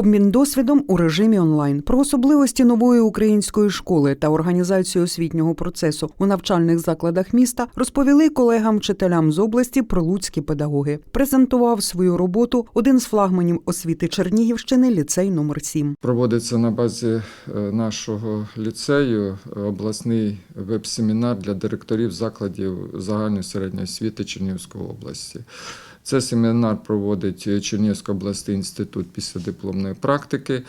Обмін досвідом у режимі онлайн про особливості нової української школи та організацію освітнього процесу у навчальних закладах міста розповіли колегам-вчителям з області прилуцькі педагоги. Презентував свою роботу один з флагманів освіти Чернігівщини ліцей номер 7 Проводиться на базі е, нашого ліцею е, обласний веб-семінар для директорів закладів загальної середньої освіти Чернігівської області. Це семінар проводить Чернівська обласний інститут післядипломної практики.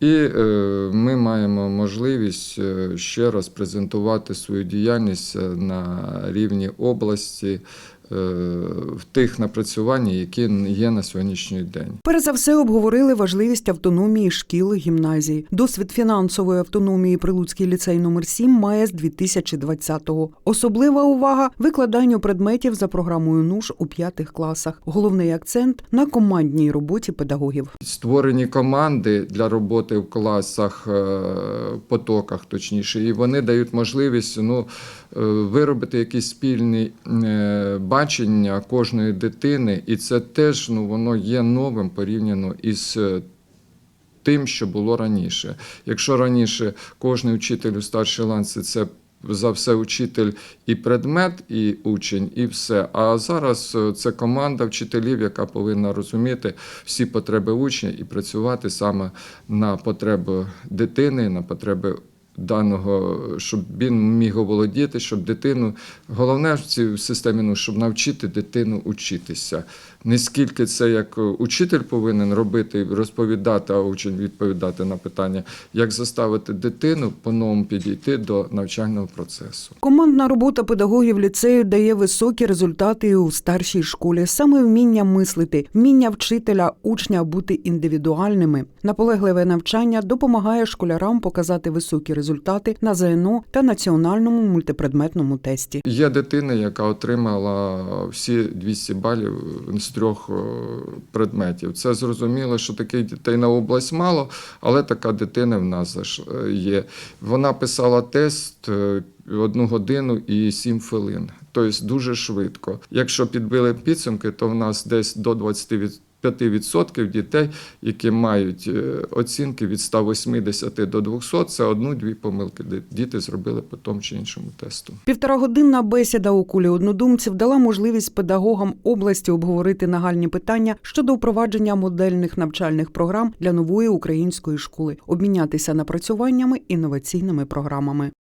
І е, ми маємо можливість е, ще раз презентувати свою діяльність е, на рівні області е, в тих напрацюваннях, які є на сьогоднішній день. Перш за все обговорили важливість автономії шкіл гімназій. Досвід фінансової автономії Прилуцький ліцей номер 7 має з 2020-го. Особлива увага викладанню предметів за програмою НУШ у п'ятих класах. Головний акцент на командній роботі педагогів. Створені команди для роботи в класах, е, потоках, точніше, і вони дають можливість ну, е, виробити якісь спільні е, бачення кожної дитини, і це теж ну, воно є новим порівняно із. е, Тим, що було раніше. Якщо раніше кожен вчитель у старшій ланці це за все учитель і предмет, і учень, і все. А зараз е, це команда вчителів, яка повинна розуміти всі потреби учня і працювати саме на потреби дитини, на потреби даного, щоб він міг оволодіти, щоб дитину. Головне в цій системі, ну, щоб навчити дитину учитися. Не скільки це як учитель повинен робити, розповідати, а учень відповідати на питання, як заставити дитину по-новому підійти до навчального процесу. Командна робота педагогів ліцею дає високі результати у старшій школі. Саме вміння мислити, вміння вчителя учня бути індивідуальними. Наполегливе навчання допомагає школярам показати високі результати на ЗНО та національному мультипредметному тесті. Є дитина, яка отримала всі 200 балів з трьох е, предметів. Це зрозуміло, що таких дітей на область мало, але така дитина в нас е, є. Вона писала тест е, одну годину і сім хвилин, тобто дуже швидко. Якщо підбили підсумки, то в нас десь до 25% 5% дітей, які мають е, оцінки від 180 до 200, це одну-дві помилки, діти зробили по тому чи іншому тесту. Півторагодинна бесіда у кулі однодумців дала можливість педагогам області обговорити нагальні питання щодо впровадження модельних навчальних програм для нової української школи, обмінятися напрацюваннями інноваційними програмами.